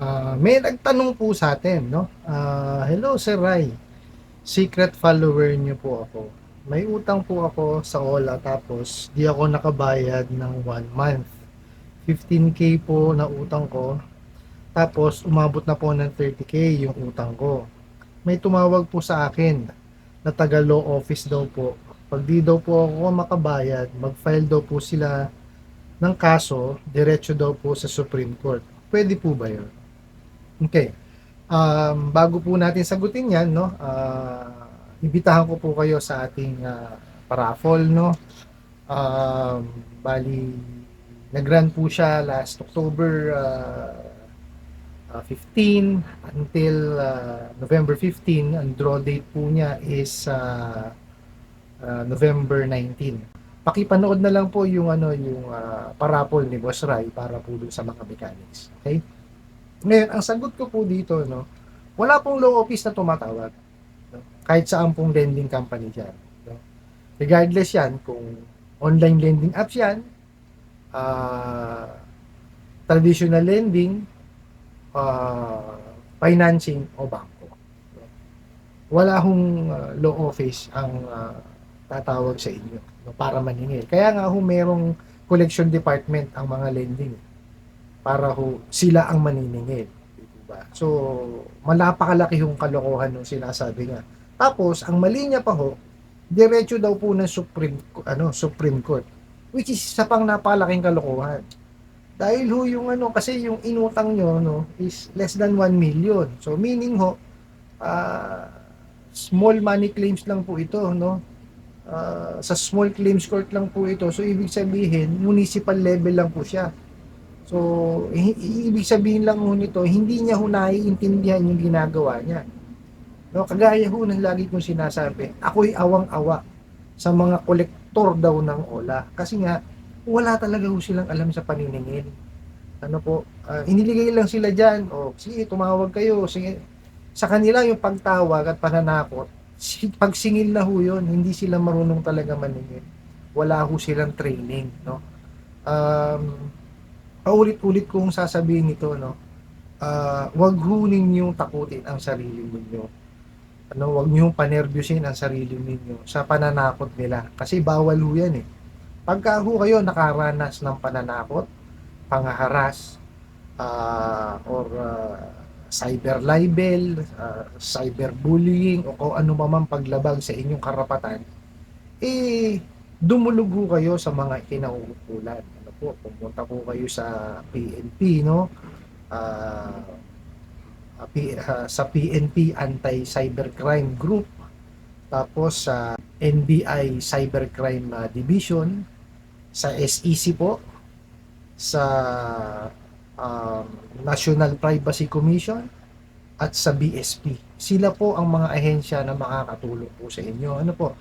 Ah, may nagtanong po sa atin, no? Ah, hello Sir Rai. Secret follower niyo po ako. May utang po ako sa Ola tapos di ako nakabayad ng one month. 15k po na utang ko. Tapos umabot na po ng 30k yung utang ko. May tumawag po sa akin na taga law office daw po. Pag di daw po ako makabayad, mag-file daw po sila ng kaso, diretso daw po sa Supreme Court. Pwede po ba yun? Okay. Um, bago po natin sagutin yan, no, ah, ibitahan ko po kayo sa ating ah, paraffol, no. Um, bali, nag-run po siya last October ah, ah, 15 until ah, November 15. Ang draw date po niya is ah, ah, November 19. Pakipanood na lang po yung ano yung ah, parapol ni Boss Rai para po dun sa mga mechanics. Okay? Ngayon, ang sagot ko po dito, no, wala pong law office na tumatawag. No? Kahit saan pong lending company dyan. No? Regardless yan, kung online lending apps yan, ah, traditional lending, ah, financing, o bangko. No? Wala hong ah, law office ang ah, tatawag sa inyo no, para maningil. Kaya nga ho merong collection department ang mga lending para ho sila ang maniningil. Diba? So, malapakalaki yung kalokohan ng sinasabi niya. Tapos, ang mali niya pa ho, diretso daw po ng Supreme, ano, Supreme Court. Which is isa pang napalaking kalokohan. Dahil ho yung ano, kasi yung inutang nyo no, is less than 1 million. So, meaning ho, ah, small money claims lang po ito, no? Ah, sa small claims court lang po ito. So, ibig sabihin, municipal level lang po siya. So, ibig sabihin lang ho nito, hindi niya ho naiintindihan yung ginagawa niya. No, kagaya ho ng lagi kong sinasabi, ako'y awang-awa sa mga kolektor daw ng OLA. Kasi nga, wala talaga ho silang alam sa paniningil. Ano po, ah, iniligay lang sila dyan, o sige, tumawag kayo, sige. Sa kanila yung pagtawag at pananakot, si- pagsingil na ho yun, hindi sila marunong talaga maningil. Wala ho silang training, no? Um, paulit-ulit kong sasabihin ito, no? Ah, wag ho ninyong takutin ang sarili ninyo. Ano, wag niyo panerbyusin ang sarili ninyo sa pananakot nila kasi bawal ho 'yan eh. Pagka ho kayo nakaranas ng pananakot, pangaharas, ah, or ah, cyber libel, ah, cyber bullying o kung ano man paglabag sa inyong karapatan, eh dumulog kayo sa mga kinauukulan. Po, pumunta po kayo sa PNP, no? P- ah, sa PNP Anti-Cybercrime Group, tapos sa NBI Cybercrime ah, Division, sa SEC po, sa um, National Privacy Commission, at sa BSP. Sila po ang mga ahensya na makakatulong po sa inyo. Ano po?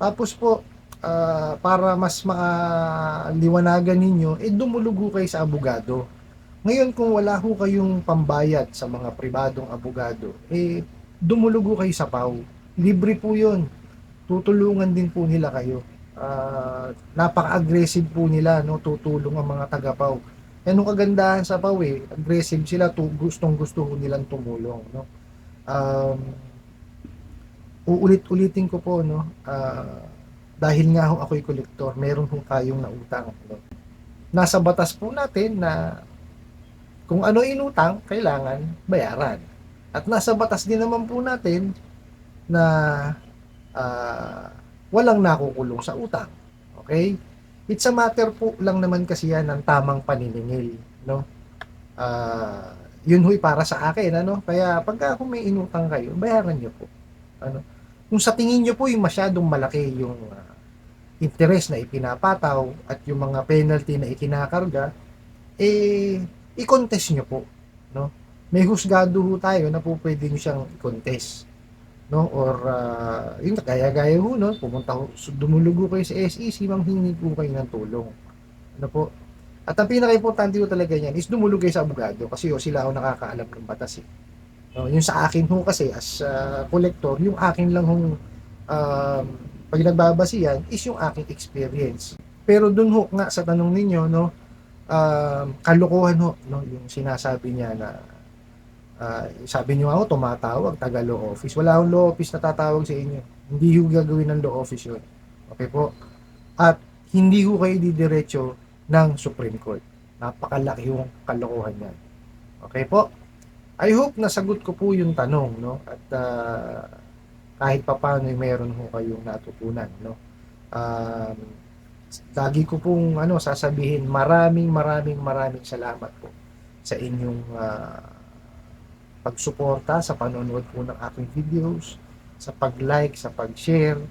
Tapos po, ah, para mas maaliwanagan ninyo, eh dumulugo kayo sa abogado. Ngayon kung wala ho kayong pambayad sa mga pribadong abogado, eh dumulugo kayo sa PAW. Libre po yun. Tutulungan din po nila kayo. Ah, napaka-aggressive po nila, no? tutulong ang mga taga-PAW. Yan ang kagandahan sa PAW eh. Aggressive sila, tu- gustong gusto ho nilang tumulong. No? Um, uulit-ulitin ko po, no? Ah, dahil nga ho ako'y kolektor, meron ho tayong nautang. No? Nasa batas po natin na kung ano inutang, kailangan bayaran. At nasa batas din naman po natin na ah, walang nakukulong sa utang. Okay? It's a matter po lang naman kasi yan ng tamang paniningil. No? Ah, yun ho'y para sa akin. Ano? Kaya pagka kung may inutang kayo, bayaran nyo po. Ano? Kung sa tingin nyo po yung masyadong malaki yung ah, interest na ipinapataw at yung mga penalty na ikinakarga, eh, i-contest nyo po. No? May husgado ho tayo na po pwede nyo siyang i-contest. No? Or, uh, yun, gaya-gaya ho, no? pumunta dumulugo kayo sa SEC, manghingi po kayo ng tulong. Ano po? At ang pinaka-importante talaga niyan is dumulog kayo sa abogado kasi ho, sila ho nakakaalam ng batas eh. No, yung sa akin ho kasi as uh, collector, yung akin lang hong um, pag nagbabasihan is yung aking experience. Pero dun ho nga sa tanong ninyo, no, um, kalokohan ho, no, yung sinasabi niya na Ah, sabi niyo ako, tumatawag, taga law office. Wala akong law office na tatawag sa inyo. Hindi ho gagawin ng law office yun. Okay po? At hindi ho kayo didiretso ng Supreme Court. Napakalaki yung kalokohan yan. Okay po? I hope nasagot ko po yung tanong, no? At ah, kahit papaano ay meron ho kayong natutunan, no? Um, lagi ko pong ano sasabihin, maraming maraming maraming salamat po sa inyong ah, pagsuporta sa panonood po ng aking videos, sa pag-like, sa pag-share,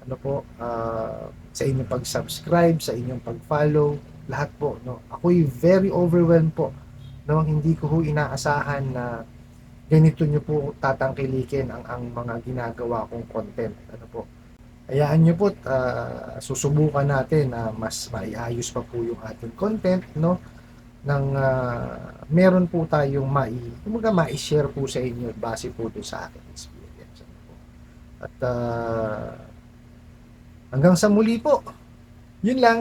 ano po, ah, sa inyong pag-subscribe, sa inyong pag-follow, lahat po, no. Ako'y very overwhelmed po, no. Hindi ko ho inaasahan na ganito nyo po tatangkilikin ang ang mga ginagawa kong content, ano po. Hayaan nyo po, ah, susubukan natin na mas maiayos pa po yung ating content, no nang ah, meron po tayong mai, kumbaga mai-share po sa inyo base po doon sa aking experience. Ano po. At ah, hanggang sa muli po. Yun lang.